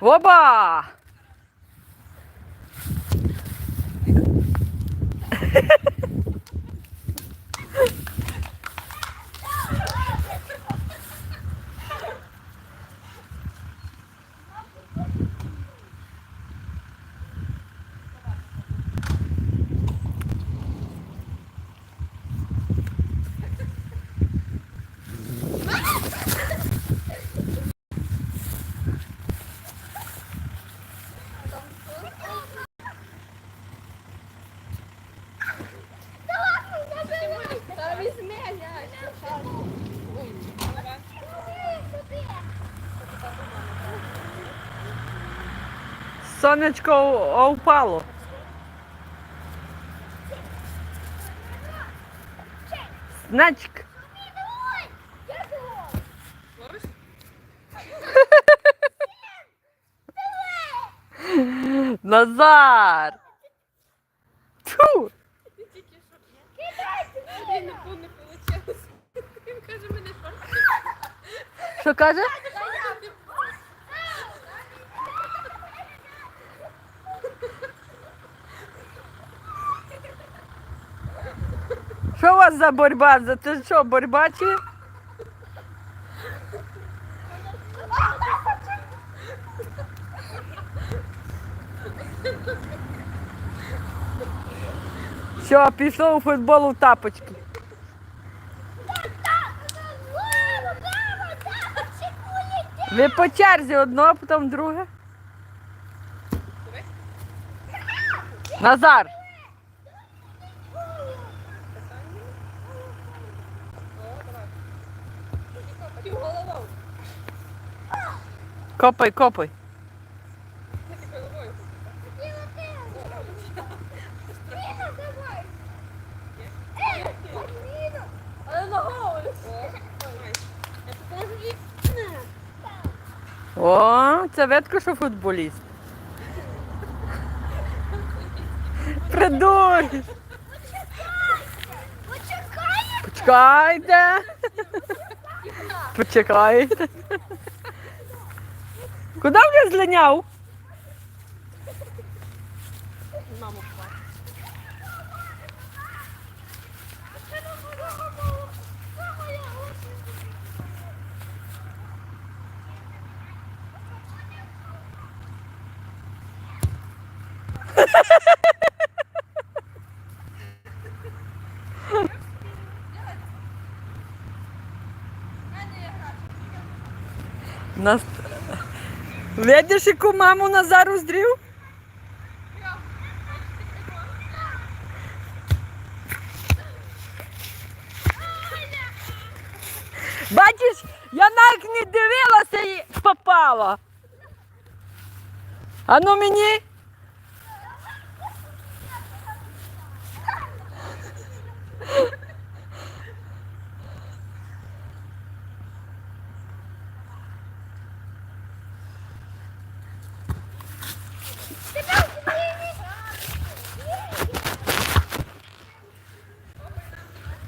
Оба! Сонечко о- впало. Значик. Назар! Тьфу! Він не вийшло. Він каже, мене. Що каже? Що у вас за боротьба? За це що, боротьба чи? Що, пішов у футбол у тапочки. Ви по черзі одно, потім друге. Назар! Копай, копай. О, це ветко, що футболіст. Придурь! Почекайте. Почекайте. Куди Godownia zleniał. Mamo. Nas... Видиш, яку маму Назар уздрів? Бачиш, я навіть не дивилася і попала. А ну мені.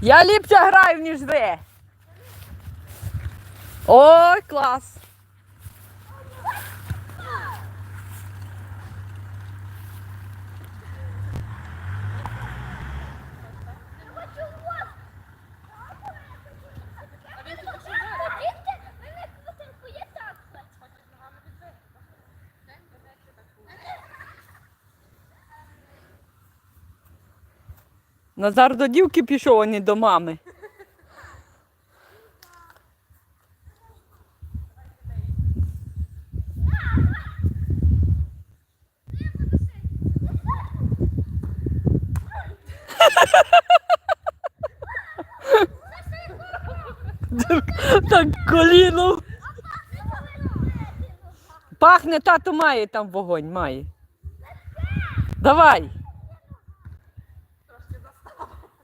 Я ліпше граю, ніж ви. Ой, клас. Назар до дівки пішов, а не до мами. Так коліно. Пахне, тато має там вогонь, має. Давай.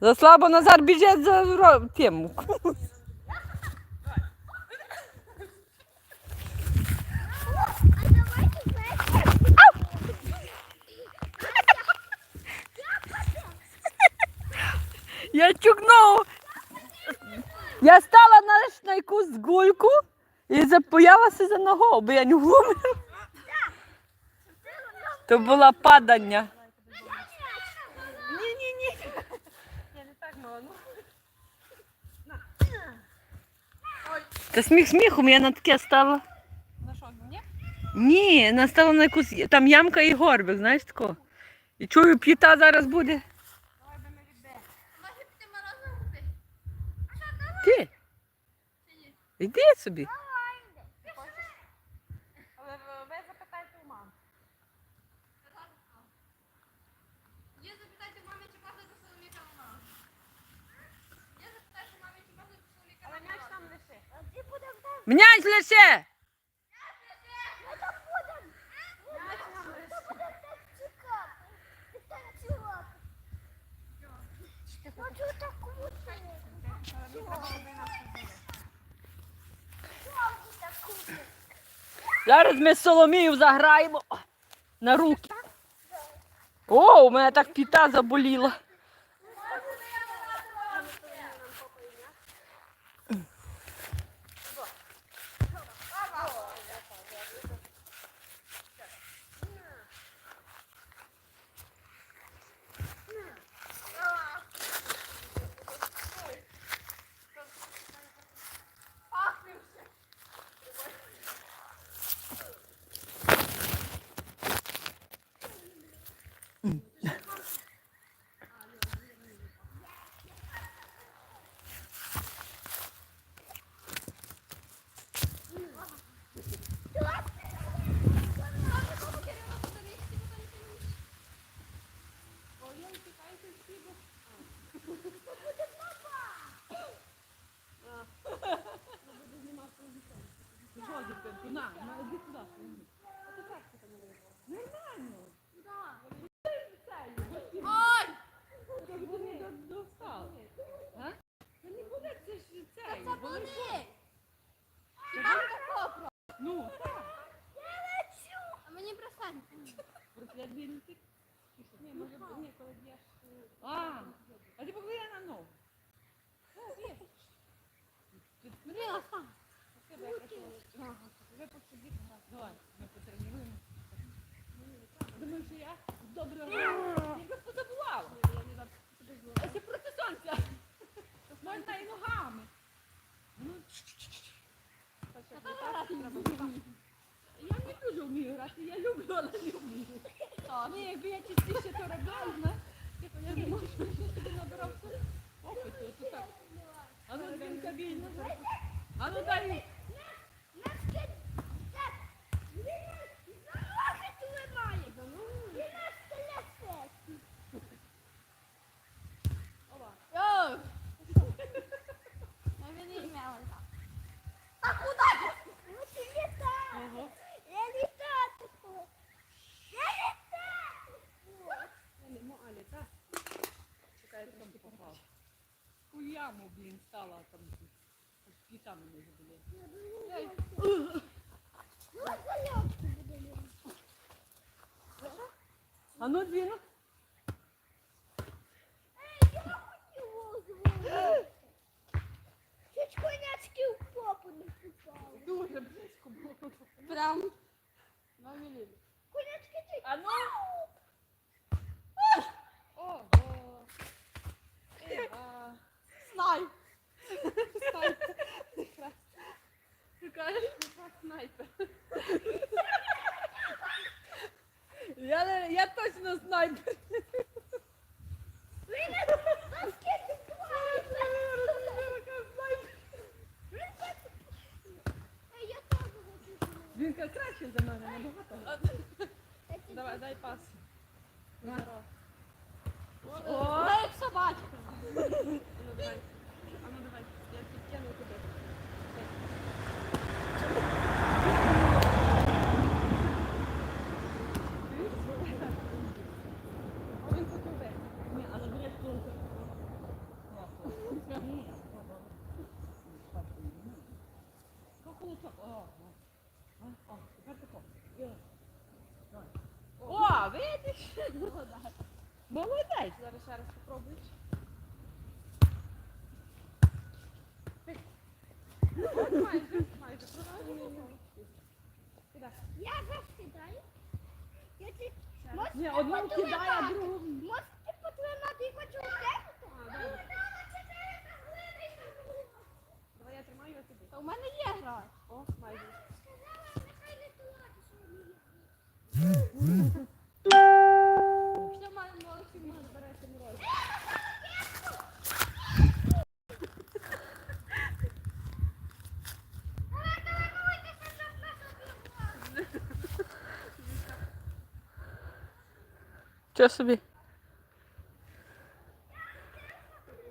Заслабо Назар біжить за тим. Я чукнув. Я стала на, на якусь гульку і запоялася за ногу, бо я не вломила. То була падання. Ні-ні-ні. Я не так мало. Ну. Та сміх сміхом, я на таке стала. На що, ні? Ні, настала на якусь. Там ямка і горбик, знаєш тако. І чую, п'ята зараз буде. Давай би ми відбе. Може купити? Ти? Чи ні? Йди собі. Але ви- ви запитайте у мами. Є запитайте у мами, чи можна до Соломіка на маму. Є запитайте у мами, чи можна до Соломіка на маму. Але м'яч там лише. М'яч лише! Зараз ми з Соломією заграємо на руки. О, у мене так піта заболіла. Ой! Це вони! Мамка копра. Ну, А мені бросай. А, а ти погляди на ногу. Мені ласка. Давай, ми потренуємо. Думаю, проти сонця. Можна і ногами. Ну, Я не дуже вмію грати, я люблю, але якби я частіше то я не можу, що. А ну, Дзвінка, вільно. А ну, дай. Йоу! А мені ім'я ласка. Ого. Ну, Алі, так? Чекай, там попав. У яму, блін, стала там. Пітами не забули. А ну, двіну. Чуть конячки в попу не попали. Дуже близько було. Прям. На мілі. Конячки чуть. А ну. Снайп. Снайп. Ти кажеш? Снайпер. Я, я точно снайпер. Він краще за мене, набагато. Давай, дай пас. На. О, як собачка. Молодець. Зараз ще раз майже, майже. Я завжди даю. Я чуть Можете Ні, одну кидає, а другу. Можете потримати і хочу втекти? Давай я тримаю, а ти бий. Та у мене є гра. О, майже. Що Що собі?